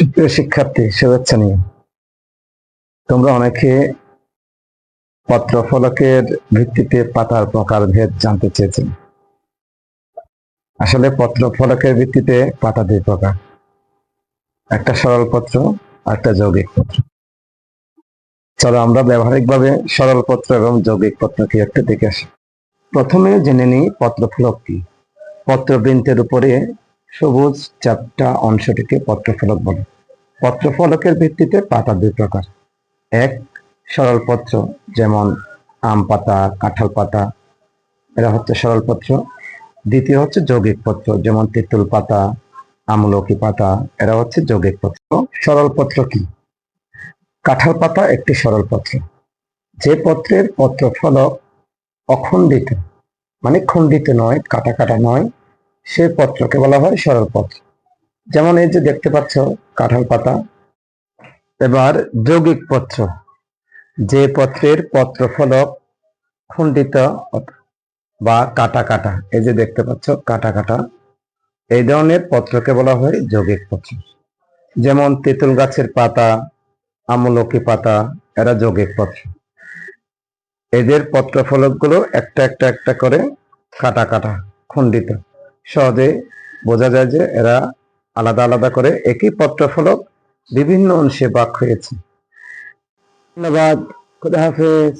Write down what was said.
সুপ্রিয় শিক্ষার্থী, শুভেচ্ছা নিয়ে। তোমরা অনেকে পত্র ফলকের ভিত্তিতে পাতার প্রকারভেদ জানতে চেয়েছেন। আসলে পত্র ফলকের ভিত্তিতে পাতা দুই প্রকার। একটা সরল পত্র একটা যৌগিক পত্র। চলো আমরা ব্যবহারিকভাবে সরল পত্র এবং যৌগিক পত্র কি একটা দেখে আসি। প্রথমে জেনে নিই পত্র ফলক কি। পত্রবৃন্তের উপরে সবুজ চাপটা অংশটিকে পত্রফলক বলে। পত্রফলকের ভিত্তিতে পাতা দুই প্রকার। এক, সরল পত্র, যেমন আম পাতা, কাঁঠাল পাতা। এরা হচ্ছে সরল পত্র। দ্বিতীয় হচ্ছে যৌগিক পত্র, যেমন তেঁতুল পাতা, আমলকি পাতা। এরা হচ্ছে যৌগিক পত্র। সরল পত্র কি? কাঁঠাল পাতা একটি সরল পত্র। যে পত্রের পত্রফলক অখণ্ডিত মানে খণ্ডিত নয়, কাটা কাটা নয় সে পত্রকে বলা হয় সরল পত্র যেমন এই যে দেখতে পাচ্ছ কাঁঠাল পাতা। এবার যৌগিক পত্র। যে পত্রের পত্রফলক খণ্ডিত বা কাটা কাটা। এই যে দেখতে পাচ্ছ কাটা কাটা। এই ধরনের পত্রকে বলা হয় যৌগিক পত্র। যেমন তেঁতুল গাছের পাতা, আমলকি পাতা, এরা যৌগিক পত্র। এদের পত্রফলকগুলো একটা একটা একটা করে কাটা কাটা, খণ্ডিত। সহজে বোঝা যায় যে এরা আলাদা আলাদা করে একই পত্রফলক বিভিন্ন অংশে বাক হয়েছে। ধন্যবাদ। খুদা হাফেজ।